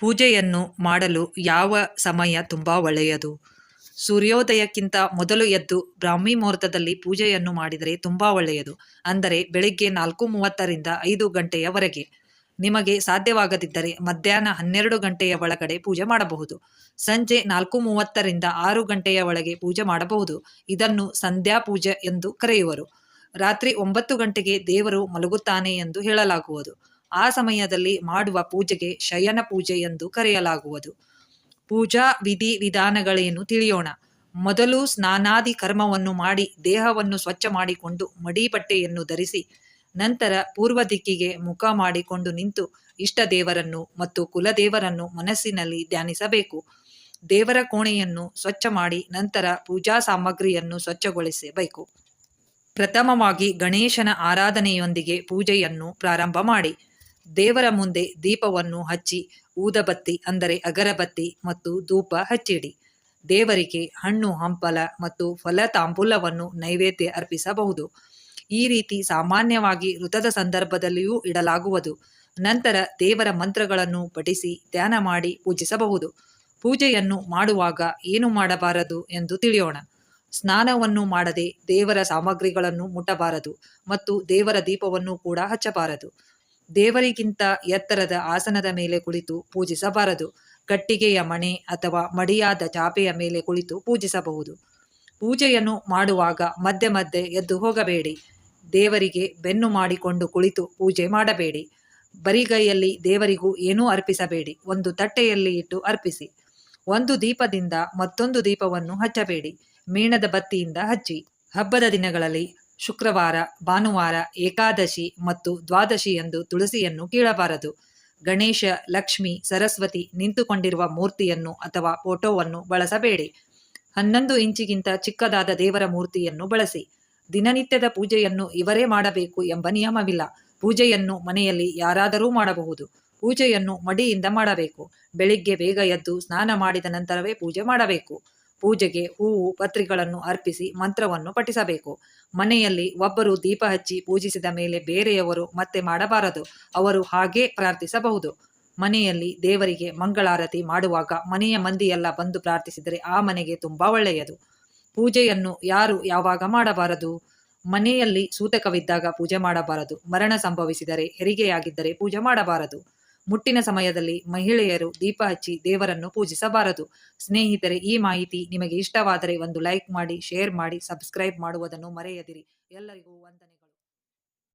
ಪೂಜೆಯನ್ನು ಮಾಡಲು ಯಾವ ಸಮಯ ತುಂಬ ಒಳ್ಳೆಯದು? ಸೂರ್ಯೋದಯಕ್ಕಿಂತ ಮೊದಲು ಎದ್ದು ಬ್ರಾಹ್ಮಿ ಮುಹೂರ್ತದಲ್ಲಿ ಪೂಜೆಯನ್ನು ಮಾಡಿದರೆ ತುಂಬ ಒಳ್ಳೆಯದು. ಅಂದರೆ ಬೆಳಿಗ್ಗೆ ನಾಲ್ಕು ಮೂವತ್ತರಿಂದ ಐದು ಗಂಟೆಯವರೆಗೆ. ನಿಮಗೆ ಸಾಧ್ಯವಾಗದಿದ್ದರೆ ಮಧ್ಯಾಹ್ನ ಹನ್ನೆರಡು ಗಂಟೆಯ ಒಳಗಡೆ ಪೂಜೆ ಮಾಡಬಹುದು. ಸಂಜೆ ನಾಲ್ಕು ಮೂವತ್ತರಿಂದ ಆರು ಗಂಟೆಯ ಒಳಗೆ ಪೂಜೆ ಮಾಡಬಹುದು. ಇದನ್ನು ಸಂಧ್ಯಾ ಪೂಜೆ ಎಂದು ಕರೆಯುವರು. ರಾತ್ರಿ ಒಂಬತ್ತು ಗಂಟೆಗೆ ದೇವರು ಮಲಗುತ್ತಾನೆ ಎಂದು ಹೇಳಲಾಗುವುದು. ಆ ಸಮಯದಲ್ಲಿ ಮಾಡುವ ಪೂಜೆಗೆ ಶಯನ ಪೂಜೆ ಎಂದು ಕರೆಯಲಾಗುವುದು. ಪೂಜಾ ವಿಧಿ ವಿಧಾನಗಳೇನು ತಿಳಿಯೋಣ. ಮೊದಲು ಸ್ನಾನಾದಿ ಕರ್ಮವನ್ನು ಮಾಡಿ ದೇಹವನ್ನು ಸ್ವಚ್ಛ ಮಾಡಿಕೊಂಡು ಮಡಿ ಬಟ್ಟೆಯನ್ನು ಧರಿಸಿ, ನಂತರ ಪೂರ್ವ ದಿಕ್ಕಿಗೆ ಮುಖ ಮಾಡಿಕೊಂಡು ನಿಂತು ಇಷ್ಟ ದೇವರನ್ನು ಮತ್ತು ಕುಲದೇವರನ್ನು ಮನಸ್ಸಿನಲ್ಲಿ ಧ್ಯಾನಿಸಬೇಕು. ದೇವರ ಕೋಣೆಯನ್ನು ಸ್ವಚ್ಛ ಮಾಡಿ ನಂತರ ಪೂಜಾ ಸಾಮಗ್ರಿಯನ್ನು ಸ್ವಚ್ಛಗೊಳಿಸಬೇಕು. ಪ್ರಥಮವಾಗಿ ಗಣೇಶನ ಆರಾಧನೆಯೊಂದಿಗೆ ಪೂಜೆಯನ್ನು ಪ್ರಾರಂಭ ಮಾಡಿ. ದೇವರ ಮುಂದೆ ದೀಪವನ್ನು ಹಚ್ಚಿ ಊದಬತ್ತಿ, ಅಂದರೆ ಅಗರಬತ್ತಿ ಮತ್ತು ಧೂಪ ಹಚ್ಚಿಡಿ. ದೇವರಿಗೆ ಹಣ್ಣು, ಹಂಪಲ ಮತ್ತು ಫಲ ತಾಂಬೂಲವನ್ನು ನೈವೇದ್ಯ ಅರ್ಪಿಸಬಹುದು. ಈ ರೀತಿ ಸಾಮಾನ್ಯವಾಗಿ ಋತದ ಸಂದರ್ಭದಲ್ಲಿಯೂ ಇಡಲಾಗುವುದು. ನಂತರ ದೇವರ ಮಂತ್ರಗಳನ್ನು ಪಠಿಸಿ, ಧ್ಯಾನ ಮಾಡಿ ಪೂಜಿಸಬಹುದು. ಪೂಜೆಯನ್ನು ಮಾಡುವಾಗ ಏನು ಮಾಡಬಾರದು ಎಂದು ತಿಳಿಯೋಣ. ಸ್ನಾನವನ್ನು ಮಾಡದೆ ದೇವರ ಸಾಮಗ್ರಿಗಳನ್ನು ಮುಟ್ಟಬಾರದು ಮತ್ತು ದೇವರ ದೀಪವನ್ನು ಕೂಡ ಹಚ್ಚಬಾರದು. ದೇವರಿಗಿಂತ ಎತ್ತರದ ಆಸನದ ಮೇಲೆ ಕುಳಿತು ಪೂಜಿಸಬಾರದು. ಕಟ್ಟಿಗೆಯ ಮಣೆ ಅಥವಾ ಮಡಿಯಾದ ಚಾಪೆಯ ಮೇಲೆ ಕುಳಿತು ಪೂಜಿಸಬಹುದು. ಪೂಜೆಯನ್ನು ಮಾಡುವಾಗ ಮಧ್ಯೆ ಮಧ್ಯೆ ಎದ್ದು ಹೋಗಬೇಡಿ. ದೇವರಿಗೆ ಬೆನ್ನು ಮಾಡಿಕೊಂಡು ಕುಳಿತು ಪೂಜೆ ಮಾಡಬೇಡಿ. ಬರಿಗೈಯಲ್ಲಿ ದೇವರಿಗೂ ಏನೂ ಅರ್ಪಿಸಬೇಡಿ. ಒಂದು ತಟ್ಟೆಯಲ್ಲಿ ಇಟ್ಟು ಅರ್ಪಿಸಿ. ಒಂದು ದೀಪದಿಂದ ಮತ್ತೊಂದು ದೀಪವನ್ನು ಹಚ್ಚಬೇಡಿ. ಮೇಣದ ಬತ್ತಿಯಿಂದ ಹಚ್ಚಿ. ಹಬ್ಬದ ದಿನಗಳಲ್ಲಿ ಶುಕ್ರವಾರ, ಭಾನುವಾರ, ಏಕಾದಶಿ ಮತ್ತು ದ್ವಾದಶಿ ಎಂದು ತುಳಸಿಯನ್ನು ಕೀಳಬಾರದು. ಗಣೇಶ, ಲಕ್ಷ್ಮಿ, ಸರಸ್ವತಿ ನಿಂತುಕೊಂಡಿರುವ ಮೂರ್ತಿಯನ್ನು ಅಥವಾ ಫೋಟೋವನ್ನು ಬಳಸಬೇಡಿ. ಹನ್ನೊಂದು ಇಂಚಿಗಿಂತ ಚಿಕ್ಕದಾದ ದೇವರ ಮೂರ್ತಿಯನ್ನು ಬಳಸಿ. ದಿನನಿತ್ಯದ ಪೂಜೆಯನ್ನು ಇವರೇ ಮಾಡಬೇಕು ಎಂಬ ನಿಯಮವಿಲ್ಲ. ಪೂಜೆಯನ್ನು ಮನೆಯಲ್ಲಿ ಯಾರಾದರೂ ಮಾಡಬಹುದು. ಪೂಜೆಯನ್ನು ಮಡಿಯಿಂದ ಮಾಡಬೇಕು. ಬೆಳಿಗ್ಗೆ ಬೇಗ ಎದ್ದು ಸ್ನಾನ ಮಾಡಿದ ನಂತರವೇ ಪೂಜೆ ಮಾಡಬೇಕು. ಪೂಜೆಗೆ ಹೂವು, ಪತ್ರಿಗಳನ್ನು ಅರ್ಪಿಸಿ ಮಂತ್ರವನ್ನು ಪಠಿಸಬೇಕು. ಮನೆಯಲ್ಲಿ ಒಬ್ಬರು ದೀಪ ಹಚ್ಚಿ ಪೂಜಿಸಿದ ಮೇಲೆ ಬೇರೆಯವರು ಮತ್ತೆ ಮಾಡಬಾರದು. ಅವರು ಹಾಗೆ ಪ್ರಾರ್ಥಿಸಬಹುದು. ಮನೆಯಲ್ಲಿ ದೇವರಿಗೆ ಮಂಗಳಾರತಿ ಮಾಡುವಾಗ ಮನೆಯ ಮಂದಿಯೆಲ್ಲ ಬಂದು ಪ್ರಾರ್ಥಿಸಿದರೆ ಆ ಮನೆಗೆ ತುಂಬಾ ಒಳ್ಳೆಯದು. ಪೂಜೆಯನ್ನು ಯಾರು ಯಾವಾಗ ಮಾಡಬಾರದು? ಮನೆಯಲ್ಲಿ ಸೂತಕವಿದ್ದಾಗ ಪೂಜೆ ಮಾಡಬಾರದು. ಮರಣ ಸಂಭವಿಸಿದರೆ ಹೆರಿಗೆಯಾಗಿದ್ದರೆ ಪೂಜೆ ಮಾಡಬಾರದು. ಮುಟ್ಟಿನ ಸಮಯದಲ್ಲಿ ಮಹಿಳೆಯರು ದೀಪ ಹಚ್ಚಿ ದೇವರನ್ನು ಪೂಜಿಸಬಾರದು. ಸ್ನೇಹಿತರೆ, ಈ ಮಾಹಿತಿ ನಿಮಗೆ ಇಷ್ಟವಾದರೆ ಒಂದು ಲೈಕ್ ಮಾಡಿ, ಶೇರ್ ಮಾಡಿ, ಸಬ್ಸ್ಕ್ರೈಬ್ ಮಾಡುವುದನ್ನು ಮರೆಯದಿರಿ. ಎಲ್ಲರಿಗೂ ವಂದನೆ